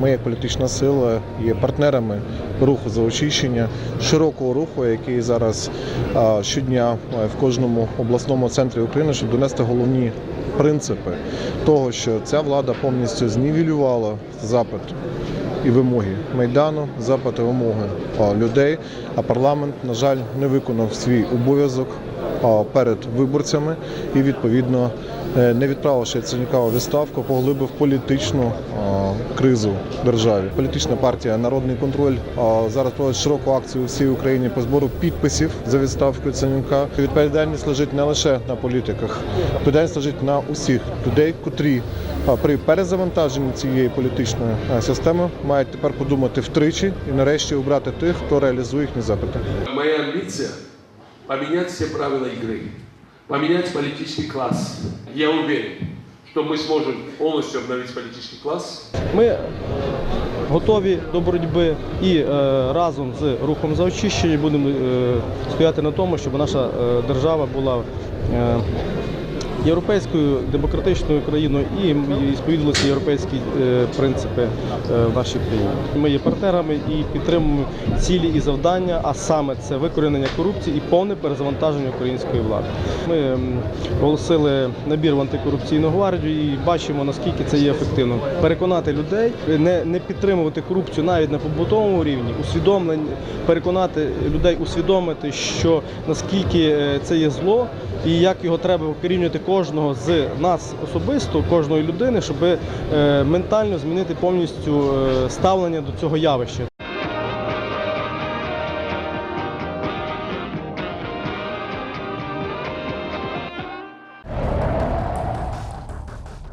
Ми, як політична сила, є партнерами руху за очищення, широкого руху, який зараз щодня в кожному обласному центрі України, щоб донести головні принципи того, що ця влада повністю знівелювала запит і вимоги майдану, запит і вимоги людей. А парламент, на жаль, не виконав свій обов'язок перед виборцями і відповідно, не відправивши Яценюка у відставку, поглибив політичну кризу в державі. Політична партія Народний контроль зараз проводить широку акцію у всій Україні по збору підписів за відставку Яценюка. Відповідальність лежить не лише на політиках, відповідальність лежить на усіх людей, котрі при перезавантаженні цієї політичної системи мають тепер подумати втричі і нарешті обрати тих, хто реалізує їхні запити. Моя амбиция – поменять все правила игры, поменять политический класс. Я уверен, что мы сможем полностью обновить политический класс. Ми готові до боротьби і е, разом з рухом за очищення будемо е, стояти на тому, щоб наша е, держава була е, європейською демократичною країною і, сповідувалися європейські е, принципи е, в нашій країні. Ми є партнерами і підтримуємо цілі і завдання, а саме це викорінення корупції і повне перезавантаження української влади. Ми оголосили набір в антикорупційну гвардію і бачимо наскільки це є ефективно. Переконати людей, не, не підтримувати корупцію навіть на побутовому рівні, усвідомлення, переконати людей усвідомити, що наскільки е, це є зло і як його треба викорінювати кожного з нас особисто, кожної людини, щоб е, ментально змінити повністю е, ставлення до цього явища.